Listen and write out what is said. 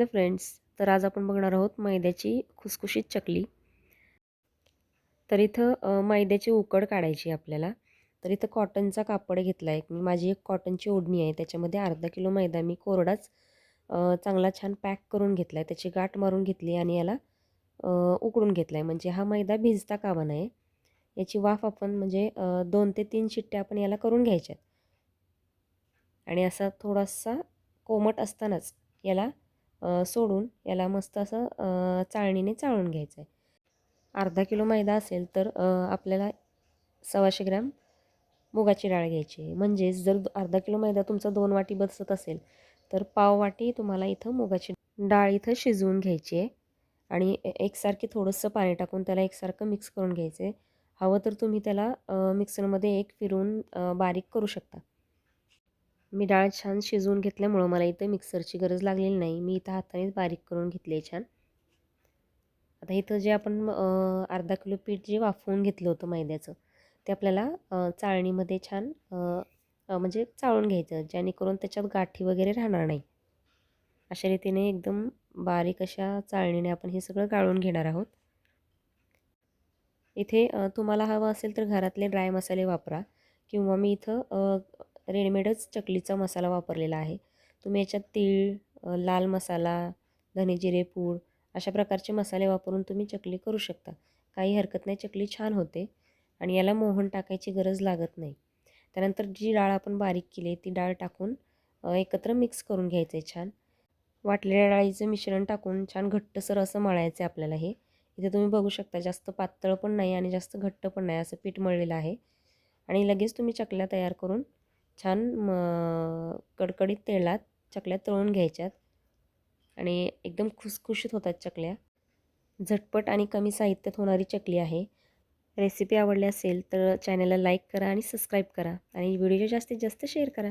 Hello friends तर आज आपण बघणार आहोत मैद्याची खुसखुशीत चकली. तर इथं मैद्याची उकड काढायची आपल्याला. तर इथं कॉटनचा कापड घेतला आहे मी. माझी एक कॉटनची ओढणी आहे. त्याच्यामध्ये अर्धा किलो मैदा मी कोरडाच चांगला छान पॅक करून घेतला आहे त्याची गाठ मारून घेतली आणि याला उकडून घेतला आहे म्हणजे हा मैदा भिजता कामा नये. याची वाफ आपण म्हणजे दोन ते तीन शिट्ट्या आपण याला करून घ्यायच्यात. आणि असा थोडासा कोमट असतानाच याला सोडून याला मस्त असं चाळणीने चाळून घ्यायचं आहे अर्धा किलो मैदा असेल तर आपल्याला सव्वाशे ग्रॅम मुगाची डाळ घ्यायची. आहे म्हणजेच जर अर्धा किलो मैदा तुमचा दोन वाटी बसत असेल तर पाव वाटी तुम्हाला इथं मुगाची डाळ इथं शिजवून घ्यायची आहे. आणि एकसारखी थोडंसं पाणी टाकून त्याला एकसारखं मिक्स करून घ्यायचं आहे हवं तर तुम्ही त्याला मिक्सरमध्ये एक फिरून बारीक करू शकता. मी डाळ छान शिजवून घेतल्यामुळं मला इथं मिक्सरची गरज लागलेली नाही. मी इथं हातानेच बारीक करून घेतली आहे छान. आता इथं जे आपण अर्धा किलो पीठ जे वाफवून घेतलं होतं मैद्याचं ते आपल्याला चाळणीमध्ये छान म्हणजे चाळून घ्यायचं जेणेकरून त्याच्यात गाठी वगैरे राहणार नाही. अशा रीतीने एकदम बारीक अशा चाळणीने आपण हे सगळं गाळून घेणार आहोत. इथे तुम्हाला हवं असेल तर घरातले ड्राय मसाले वापरा किंवा मी इथं रेडीमेडच चकलीचा मसाला वापरलेला आहे. तुम्ही याच्यात तीळ लाल मसाला धने जिरे पूड अशा प्रकारचे मसाले वापरून तुम्ही चकली करू शकता. काही हरकत नाही चकली छान होते आणि याला मोहन टाकायची गरज लागत नाही. त्यानंतर जी डाळ आपण बारीक केली ती डाळ टाकून एकत्र मिक्स करून घ्यायचं आहे छान. वाटलेल्या डाळीचं मिश्रण टाकून छान घट्टसर असं मळायचं आहे आपल्याला हे. इथे तुम्ही बघू शकता जास्त पातळ पण नाही आणि जास्त घट्ट पण नाही असं पीठ मळलेलं आहे. आणि लगेच तुम्ही चकल्या तयार करून छान म कडकडीत तेलात चकल्या तळून घ्यायच्यात आणि एकदम खुसखुशीत होतात चकल्या. झटपट आणि कमी साहित्यात होणारी चकली आहे. रेसिपी आवडली असेल तर चॅनलला लाईक करा आणि सबस्क्राईब करा आणि व्हिडिओ जास्तीत जास्त शेअर करा.